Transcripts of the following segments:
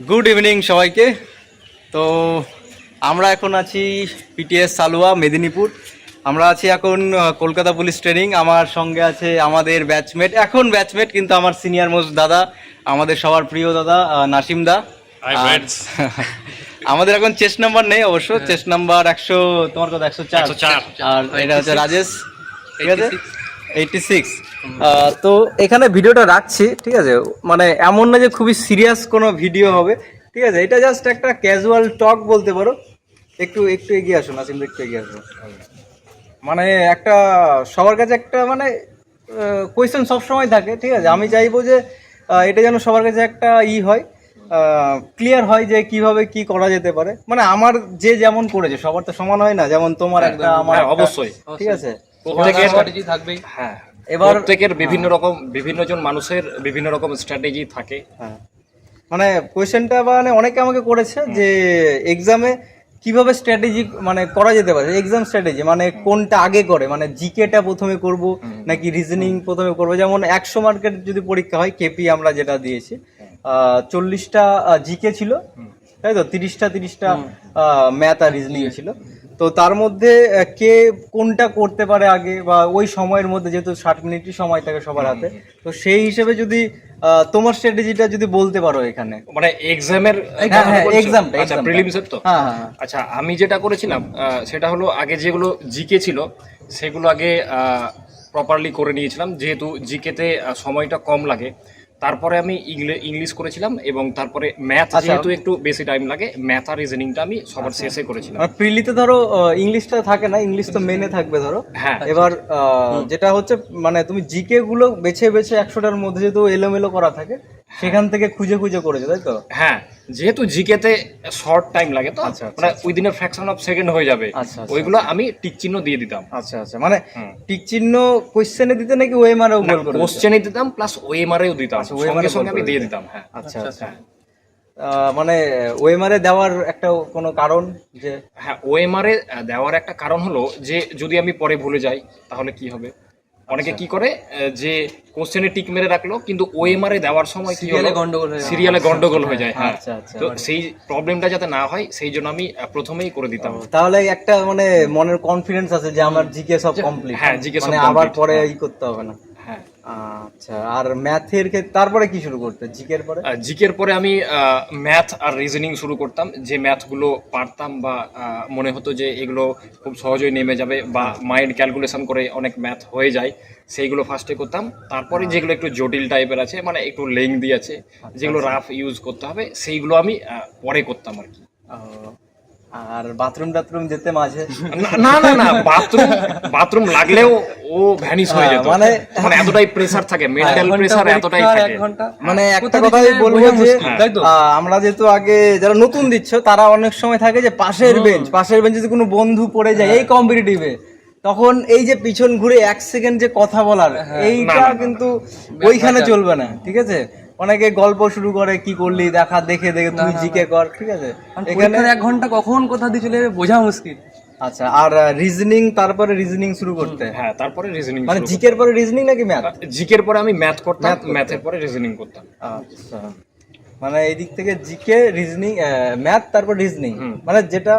Good evening সবাইকে। তো আমরা এখন আছি পিটিএস সালুয়া মেদিনীপুর। আমরা আছি এখন কলকাতা পুলিশ ট্রেনিং। আমার সঙ্গে আছে আমাদের ব্যাচমেট এখন ব্যাচমেট কিন্তু আমার সিনিয়র মোস্ট দাদা আমাদের সবার প্রিয় দাদা নাসিম দা। আমাদের এখন চেস্ট নাম্বার নেই অবশ্য। চেস্ট নাম্বার একশো তোমার কত একশো চার। আর এটা হচ্ছে রাজেশ। ঠিক আছে? এইটটি সিক্স তো এখানে ভিডিওটা রাখছি ঠিক আছে? মানে এমন না যে খুবই সিরিয়াস কোনো ভিডিও হবে ঠিক আছে? এটা জাস্ট একটা ক্যাজুয়াল টক বলতে পারো। একটু একটু এগিয়ে আসো নাসিম একটু এগিয়ে আসো মানে একটা সবার কাছে একটা মানে কোয়েশ্চেন সবসময় থাকে ঠিক আছে? আমি চাইব যে এটা যেন সবার কাছে একটা ই হয় ক্লিয়ার হয় যে কীভাবে কি করা যেতে পারে। মানে আমার যে যেমন করেছে সবার তো সমান হয় না যেমন তোমার একটা আমার হ্যাঁ, অবশ্যই। ঠিক আছে? প্রত্যেকের থাকবেই। হ্যাঁ এবার প্রত্যেকের বিভিন্ন রকম বিভিন্ন জন মানুষের বিভিন্ন রকম স্ট্র্যাটেজি থাকে। হ্যাঁ। মানে কোয়েশ্চেনটা মানে অনেকে আমাকে করেছে যে এক্সামে কীভাবে স্ট্র্যাটেজি মানে করা যেতে পারে? এক্সাম স্ট্র্যাটেজি মানে কোনটা আগে করে? মানে জিকেটা প্রথমে করব নাকি রিজনিং প্রথমে করব? যেমন একশো মার্কের যদি পরীক্ষা হয় কেপি আমরা যেটা দিয়েছি চল্লিশটা জিকে ছিল তাই তো? তিরিশটা তিরিশটা ম্যাথ আর রিজনিং ছিল। তো তার মধ্যে কে কোনটা করতে পারে আগে বা ওই সময়ের মধ্যে যেহেতু ষাট মিনিটই সময় থাকে সবার হাতে তো সেই হিসেবে যদি তোমার স্ট্র্যাটেজিটা যদি বলতে পারো এখানে। মানে এক্সামের হ্যাঁ, হ্যাঁ, আচ্ছা exam প্রিলিমসের তো? হ্যাঁ হ্যাঁ হ্যাঁ। আচ্ছা আমি যেটা করেছিলাম সেটা হলো আগে যেগুলো জিকে ছিল সেগুলো আগে প্রপারলি করে নিয়েছিলাম যেহেতু জিকেতে সময়টা কম লাগে। তারপরে আমি ইংলিশ করেছিলাম এবং তারপরে ম্যাথ আচ্ছা। যেহেতু একটু বেশি টাইম লাগে ম্যাথ আর রিজনিংটা আমি সবার শেষে করেছিলাম। আর প্রিলিতে ধরো ইংলিশটা থাকে না ইংলিশ তো মেনে থাকবে ধরো। হ্যাঁ। এবার আহ, যেটা হচ্ছে মানে তুমি জিকে গুলো বেছে বেছে একশোটার মধ্যে যেহেতু এলোমেলো করা থাকে সেখান থেকে খুঁজে খুঁজে করেছে তাই তো? হ্যাঁ যেহেতু জিকেতে শর্ট টাইম লাগে তো আচ্ছা, আচ্ছা, মানে within a fraction of second হয়ে যাবে। আচ্ছা, আচ্ছা, ওইগুলো আমি টিক চিহ্ন দিয়ে দিতাম। আচ্ছা আচ্ছা মানে টিক চিহ্ন কোশ্চেনে দিতে নাকি ওএমআরও গোল করে? কোশ্চেনে দিতাম প্লাস ওএমআরেও দিতাম। আচ্ছা, সঙ্গে সঙ্গে আমি দিয়ে দিতাম। হ্যাঁ। আচ্ছা আচ্ছা মানে ওএমআরে দেওয়ার একটা কোনো কারণ যে হ্যাঁ ওএমআর এ দেওয়ার একটা কারণ হলো যে যদি আমি পরে ভুলে যাই তাহলে কি হবে? অনেকে আচ্ছা। কি করে যে কোশ্চেনে টিক মেরে রাখল কিন্তু ওএমআর এ দেওয়ার সময় কি হলো সিরিয়ালে গন্ডগোল হয়ে সিরিয়ালে গন্ডগোল হয়ে যায় হ্যাঁ আচ্ছা, আচ্ছা। তো সেই প্রবলেমটা যাতে না হয় সেই জন্য আমি প্রথমেই করে দিতাম তাহলে একটা মানে মনের কনফিডেন্স আছে যে আমার জিকে সব কমপ্লিট হ্যাঁ, জিকে সব মানে আবার পরে হ্যাঁ। ই করতে হবে না আচ্ছা আর ম্যাথের ক্ষেত্রে তারপরে কি শুরু করতে? জিকের পরে? জিকের পরে আমি ম্যাথ আর রিজনিং শুরু করতাম। যে ম্যাথগুলো পারতাম বা মনে হতো যে এগুলো খুব সহজেই নেমে যাবে বা মাইন্ড ক্যালকুলেশন করে অনেক ম্যাথ হয়ে যায় সেইগুলো ফার্স্টে করতাম। তারপরে যেগুলো একটু জটিল টাইপের আছে মানে একটু লেংদি আছে যেগুলো রাফ ইউজ করতে হবে সেইগুলো আমি পরে করতাম আর কি। আর বাথরুম টাথরুম যেতে মাঝে। না- না না বাথরুম বাথরুম লাগলেও ও ভ্যানিশ হয়ে যেত। মানে- মানে এতটাই প্রেসার থাকে মেন্টাল প্রেসার এতটাই থাকে। মানে একটা কথাই বলব যে আমরা যেহেতু আগে যারা নতুন দিচ্ছ তারা অনেক সময় থাকে যে পাশের বেঞ্চ পাশের বেঞ্চে যদি কোনো বন্ধু পড়ে যায় এই কম্পিটিটিভে তখন এই যে পিছন ঘুরে এক সেকেন্ড যে কথা বলার এইটা কিন্তু ওইখানে চলবে না ঠিক আছে? অনেকে গল্প শুরু করে কি করলি? দেখা দেখে দেখে তুই জিকে কর। ঠিক আছে? এখানে এক ঘণ্টা কখন কোথা দিয়ে চলে যাবে বোঝা মুশকিল। আচ্ছা আর রিজনিং তারপরে রিজনিং শুরু করতে। হ্যাঁ তারপরে রিজনিং মানে জিকের পরে রিজনিং নাকি ম্যাথ জিকের পরে আমি ম্যাথ করতাম ম্যাথের পরে রিজনিং করতাম। আচ্ছা। মানে এই দিক থেকে জিকে রিজনিং ম্যাথ তারপর রিজনিং মানে যেটা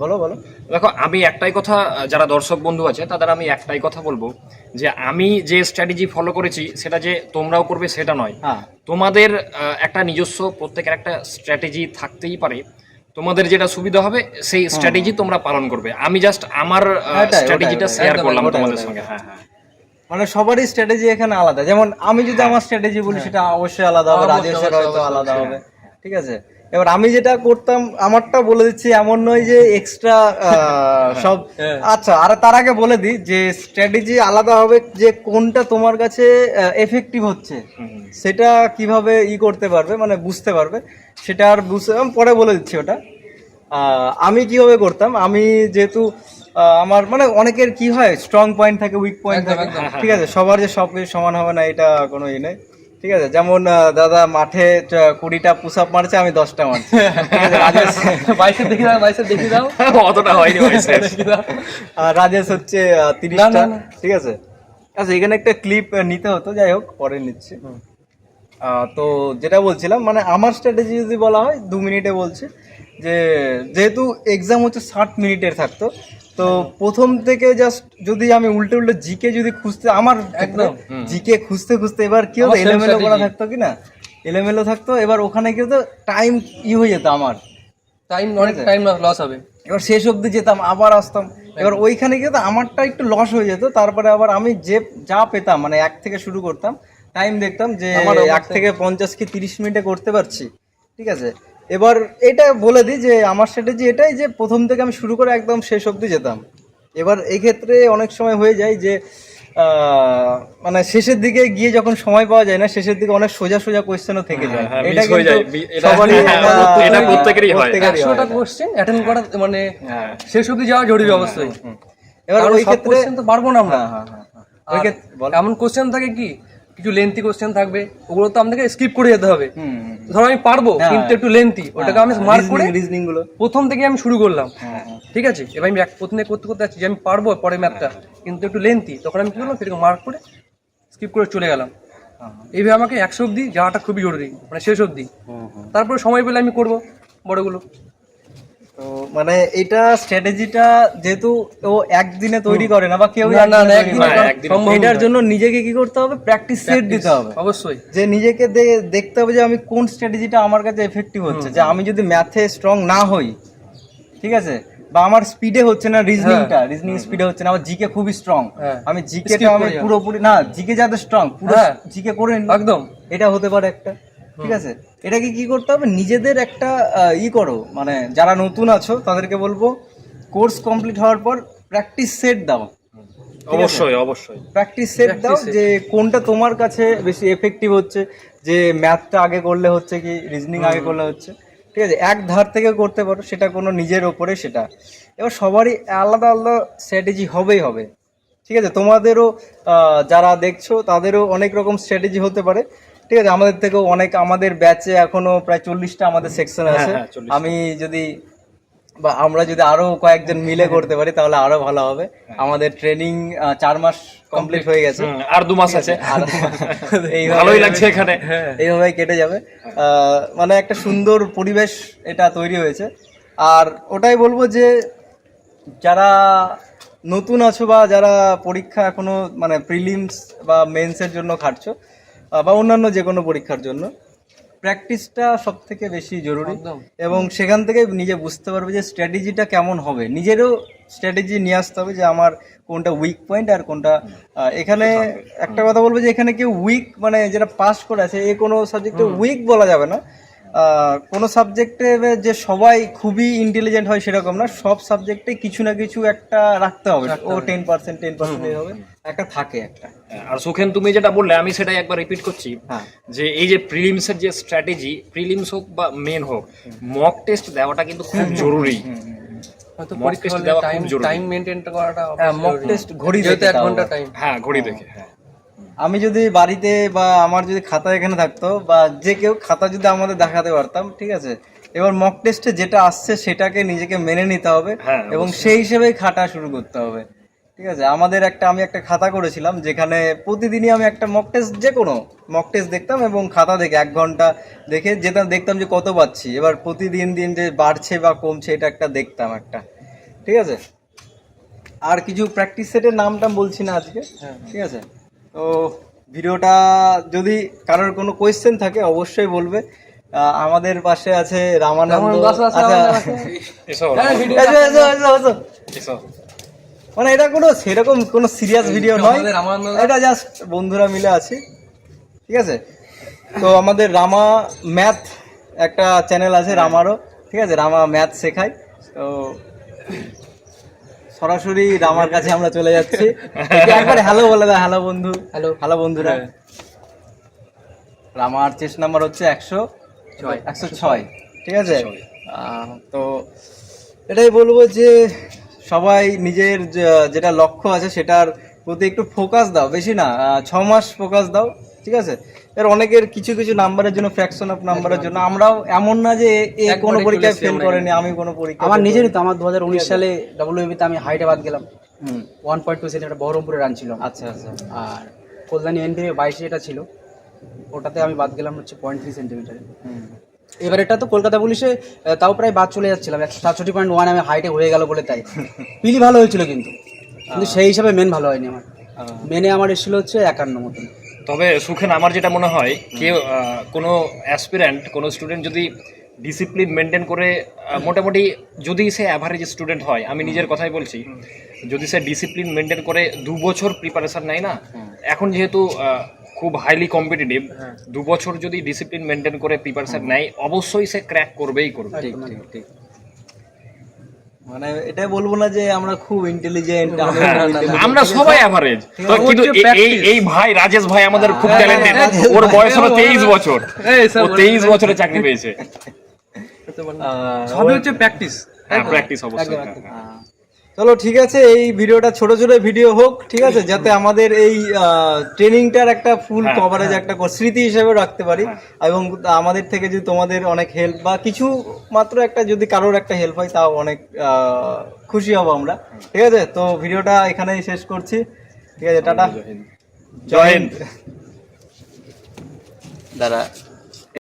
বলো বলো। দেখো আমি একটাই কথা যারা দর্শক বন্ধু আছে তাদের আমি একটাই কথা বলব যে আমি যে স্ট্র্যাটেজি ফলো করেছি সেটা যে তোমরাও করবে সেটা নয়। হ্যাঁ। তোমাদের একটা নিজস্ব প্রত্যেকের একটা স্ট্র্যাটেজি থাকতেই পারে। তোমাদের যেটা সুবিধা হবে সেই স্ট্র্যাটেজি তোমরা পালন করবে। আমি জাস্ট আমার স্ট্র্যাটেজিটা শেয়ার করলাম তোমাদের সঙ্গে। হ্যাঁ হ্যাঁ। মানে সবারই স্ট্র্যাটেজি এখানে আলাদা। যেমন আমি যদি আমার স্ট্র্যাটেজি বলি সেটা অবশ্যই আলাদা হবে রাজেশের হয়তো অবশ্যই, আলাদা হবে। ঠিক আছে? এবার আমি যেটা করতাম আমারটা বলে দিচ্ছি এমন নয় যে এক্সট্রা সব হ্যাঁ। আচ্ছা আর তার আগে বলে দিই যে স্ট্র্যাটেজি আলাদা হবে যে কোনটা তোমার কাছে এফেক্টিভ হচ্ছে। সেটা কীভাবে ই করতে পারবে মানে বুঝতে পারবে সেটা আর বুঝতে পরে বলে দিচ্ছি ওটা। আমি কীভাবে করতাম আমি যেহেতু আমার মানে অনেকের কি হয় স্ট্রং পয়েন্ট থাকে উইক পয়েন্ট থাকে। ঠিক আছে সবার যে সব কিছু সমান হবে না এটা কোনো ই নেই। ঠিক আছে যেমন দাদা মাঠে কুড়িটা পুশ আপ মারছে আমি দশটা মারছি। বাইসে দেখি দাও বাইসে দেখি দাও। অতটা হয়নি রাজেশ হচ্ছে তিরিশটা। ঠিক আছে। আচ্ছা এখানে একটা ক্লিপ নিতে হতো যাই হোক পরে নিচ্ছি। আহ, তো যেটা বলছিলাম মানে আমার স্ট্র্যাটেজি যদি বলা হয় দু মিনিটে বলছি যে যেহেতু এক্সাম হচ্ছে ষাট মিনিটের থাকতো তো প্রথম থেকে জাস্ট যদি আমি উল্টে উল্টে জিকে যদি খুঁজতে আমার একদম। জিকে খুঁজতে খুঁজতে এবার কি হতো? এলোমেলো করা থাকতো কি না? এলোমেলো থাকতো এবার ওখানে কি হতো? টাইম ই হয়ে যেত আমার। টাইম অনেক টাইম লস হবে। এবার শেষ অবধি যেতাম আবার আসতাম। এবার ওইখানে গিয়ে তো আমারটা একটু লস হয়ে যেত। তারপরে আবার আমি যে যা পেতাম মানে এক থেকে শুরু করতাম টাইম দেখতাম যে এক থেকে পঞ্চাশ কি তিরিশ মিনিটে করতে পারছি। ঠিক আছে? এবার এটা বলে দিই যে আমার স্ট্র্যাটেজি এটাই যে প্রথম থেকে আমি শুরু করে একদম শেষ অবধি যেতাম। এবার এই ক্ষেত্রে অনেক সময় হয়ে যায় যে মানে শেষের দিকে গিয়ে যখন সময় পাওয়া যায় না শেষের দিকে অনেক সোজা সোজা কোয়েশ্চেনও থেকে যায়। হ্যাঁ, এটা হয়ে কিন্তু সবারই এটা প্রত্যেকেরই হয়। এটা। কোশ্চেন অ্যাটেন্ড করা মানে হ্যাঁ। শেষ অবধি যাওয়া জরুরি অবশ্যই। এবার ওই ক্ষেত্রে তো পারব না আমরা। এমন কোশ্চেন থাকে কি? কিছু লেন্থি কোশ্চেন থাকবে ওগুলো তো আমাদেরকে স্কিপ করে যেতে হবে। ধরো আমি পারব হ্যাঁ। কিন্তু একটু লেন্থি ওটাকে আমি মার্ক করে রিজনিংগুলো। প্রথম থেকে আমি শুরু করলাম। হ্যাঁ, হ্যাঁ। ঠিক আছে? এবার আমি প্রথমে করতে করতে যাচ্ছি যে আমি পারব পরে ম্যাথটা কিন্তু একটু লেন্থি তখন আমি কি করলাম সেটাকে মার্ক করে স্কিপ করে চলে গেলাম। হ্যাঁ, এইভাবে আমাকে একশো অব্দি যাওয়াটা খুবই জরুরি মানে শেষ অবধি। তারপরে সময় পেলে আমি করব বড়গুলো। তো মানে এটা স্ট্র্যাটেজিটা যেহেতু ও একদিনে তৈরি করে না বা কেউ না, না, করে করা এটার জন্য নিজেকে কি করতে হবে? প্র্যাকটিস সেট দিতে হবে। অবশ্যই। যে নিজেকে দেখতে হবে যে আমি কোন স্ট্র্যাটেজিটা আমার কাছে এফেক্টিভ হচ্ছে। যে আমি যদি ম্যাথে স্ট্রং না হই ঠিক আছে? বা আমার স্পিডে হচ্ছে না রিজনিংটা রিজনিং স্পিডে হচ্ছে না আমার জিকে খুবই স্ট্রং হ্যাঁ। আমি Skip আমি পুরোপুরি না জিকে যাতে স্ট্রং পুরো হ্যাঁ। জিকে করে নি। একদম। এটা হতে পারে একটা ঠিক আছে? এটাকে কি করতে হবে? নিজেদের একটা ই করো মানে যারা নতুন আছো তাদেরকে বলব কোর্স কমপ্লিট হওয়ার পর প্র্যাকটিস সেট দাও। অবশ্যই অবশ্যই। প্র্যাকটিস সেট দাও যে কোনটা তোমার কাছে বেশি এফেক্টিভ হচ্ছে যে ম্যাথটা আগে করলে হচ্ছে কি রিজনিং আগে করলে হচ্ছে। ঠিক আছে? এক ধার থেকে করতে পারো সেটা কোনো নিজের ওপরে সেটা। এবার সবারই আলাদা আলাদা স্ট্র্যাটেজি হবেই হবে। ঠিক আছে? তোমাদেরও আহ, যারা দেখছ তাদেরও অনেক রকম স্ট্র্যাটেজি হতে পারে। ঠিক আছে আমাদের থেকেও অনেক আমাদের ব্যাচে এখনও প্রায় চল্লিশটা আমাদের সেকশন হ্যাঁ, আছে। হ্যাঁ, 40 আমি যদি বা আমরা যদি আরও কয়েকজন মিলে করতে পারি তাহলে আরও ভালো হবে। আমাদের ট্রেনিং চার মাস কমপ্লিট হয়ে গেছে। আর দু মাস আছে। ভালোই লাগছে এখানে। এইভাবে কেটে যাবে। আহ, মানে একটা সুন্দর পরিবেশ এটা তৈরি হয়েছে। আর ওটাই বলব যে যারা নতুন আছো বা যারা পরীক্ষা এখনও মানে প্রিলিমস বা মেন্সের জন্য খাটছো বা অন্যান্য যে কোনো পরীক্ষার জন্য। প্র্যাকটিসটা সব থেকে বেশি জরুরি এবং সেখান থেকে নিজে বুঝতে পারবে যে স্ট্র্যাটেজিটা কেমন হবে। নিজেরও স্ট্র্যাটেজি নিয়ে আসতে হবে যে আমার কোনটা উইক পয়েন্ট আর কোনটা এখানে একটা কথা বলব যে এখানে কেউ উইক মানে যেটা পাস করে আছে এ কোনো সাবজেক্টে উইক বলা যাবে না। কোনো সাবজেক্টে যে সবাই খুবই ইন্টেলিজেন্ট হয় সেরকম না সব সাবজেক্টে কিছু না কিছু একটা রাখতে হবে। ও টেন পার্সেন্ট টেন পার্সেন্ট হবে। একটা থাকে একটা। আর সুখেন তুমি যেটা বললে আমি সেটাই একবার রিপিট করছি। হ্যাঁ। যে এই যে প্রিলিমসের যে স্ট্র্যাটেজি প্রিলিমস হোক বা মেন হোক মক টেস্ট দেওয়াটা কিন্তু খুব জরুরি। হয়তো দেওয়া খুব টাইম জরুরি। টাইম মেনটেন করাটা হ্যাঁ মক টেস্ট ঘড়ি দেখে এক ঘণ্টা টাইম হ্যাঁ ঘড়ি দেখে। হ্যাঁ। আমি যদি বাড়িতে বা আমার যদি খাতা এখানে থাকতো বা যে কেউ খাতা যদি আমাদের দেখাতে পারতাম ঠিক আছে? এবার মক টেস্টে যেটা আসছে সেটাকে নিজেকে মেনে নিতে হবে হ্যাঁ, এবং সেই হিসেবেই খাটা শুরু করতে হবে ঠিক আছে? আমাদের একটা আমি একটা খাতা করেছিলাম যেখানে প্রতিদিনই আমি একটা মক টেস্ট যে কোনো মক টেস্ট দেখতাম এবং খাতা দেখে এক ঘণ্টা দেখে যেতাম দেখতাম যে কত পাচ্ছি এবার প্রতিদিন দিন যে বাড়ছে বা কমছে এটা একটা দেখতাম একটা ঠিক আছে? আর কিছু প্র্যাকটিস সেটের নাম টাম বলছি না আজকে ঠিক আছে? তো ভিডিওটা যদি কারোর কোনো কোয়েশ্চেন থাকে অবশ্যই বলবে। আমাদের পাশে আছে রামানন্দ। আচ্ছা। হ্যাঁ, মানে এটা কোনো সেরকম কোনো সিরিয়াস ভিডিও নয়। এটা জাস্ট বন্ধুরা মিলে আছি। ঠিক আছে? তো আমাদের রামা ম্যাথ একটা চ্যানেল আছে রামারও। ঠিক আছে? রামা ম্যাথ শেখায়। তো সরাসরি রামার কাছে আমরা চলে যাচ্ছি একবার হ্যালো বলে দাও হ্যালো বন্ধু Hello. হ্যালো বন্ধুরা। রামার চেস্ট নাম্বার হচ্ছে একশো ছয়। একশো ছয় ঠিক আছে আহ, তো এটাই বলব যে সবাই নিজের যেটা লক্ষ্য আছে সেটার প্রতি একটু ফোকাস দাও বেশি না ছ মাস ফোকাস দাও ঠিক আছে এর অনেকের কিছু কিছু নাম্বারের জন্য ফ্র্যাকশন অফ নাম্বারের জন্য। আমরাও এমন না যে এ- কোনো পরীক্ষায় ফেল করেনি আমি কোনো পরীক্ষা আমার নিজেরই তো আমার দু হাজার উনিশ সালে ডাব্লিউবিতে আমি হাইদ্রাবাদ গেলাম। ওয়ান পয়েন্ট টু সেটা বহরমপুরে রান ছিল। আচ্ছা আচ্ছা। আর কল্যাণী এন বাইশে এটা ছিল ওটাতে আমি বাদ গেলাম হচ্ছে পয়েন্ট থ্রি সেন্টিমিটারে এবার এটা তো কলকাতা পুলিশে তাও প্রায় বাদ চলে যাচ্ছিলাম। একশো সাতষট্টি পয়েন্ট ওয়ান আমি হাইটে হয়ে গেল বলে তাই। পিলি ভালো হয়েছিল কিন্তু। কিন্তু সেই হিসাবে মেন ভালো হয়নি আমার। মেনে আমার এসেছিল হচ্ছে একান্ন মতন। তবে সুখেন, আমার যেটা মনে হয়, কেউ কোনো অ্যাসপিরেন্ট কোনো স্টুডেন্ট যদি ডিসিপ্লিন মেনটেন করে মোটামুটি যদি সে অ্যাভারেজ স্টুডেন্ট হয়, আমি নিজের কথাই বলছি, যদি সে ডিসিপ্লিন মেনটেন করে, দু বছর প্রিপারেশন নেয় না, এখন যেহেতু খুব হাইলি কম্পিটিটিভ দু বছর যদি ডিসিপ্লিন মেনটেন করে প্রিপারেশন নেয়, অবশ্যই সে ক্র্যাক করবেই করবে। ঠিক ঠিক। মানে এটাই বলব না যে আমরা খুব ইন্টেলিজেন্ট আমরা সবাই অ্যাভারেজ কিন্তু এই এই ভাই রাজেশ ভাই আমাদের খুব ট্যালেন্টেড ওর বয়স হলো তেইশ বছর। ও তেইশ বছরে চাকরি পেয়েছে। সবই হচ্ছে প্র্যাকটিস হ্যাঁ প্র্যাকটিস অবশ্যই। হ্যাঁ। চলো ঠিক আছে এই ভিডিওটা ছোট ছোট ভিডিও হোক ঠিক আছে যাতে আমাদের এই ট্রেনিংটার একটা ফুল হ্যাঁ, কভারেজ একটা স্মৃতি হিসেবে রাখতে পারি এবং আমাদের থেকে যদি তোমাদের অনেক হেল্প বা কিছু মাত্র একটা যদি কারোর একটা হেল্প হয় তাও অনেক খুশি হব আমরা। ঠিক আছে তো ভিডিওটা এখানেই শেষ করছি। ঠিক আছে টাটা। জয় হিন্দ। দাঁড়া।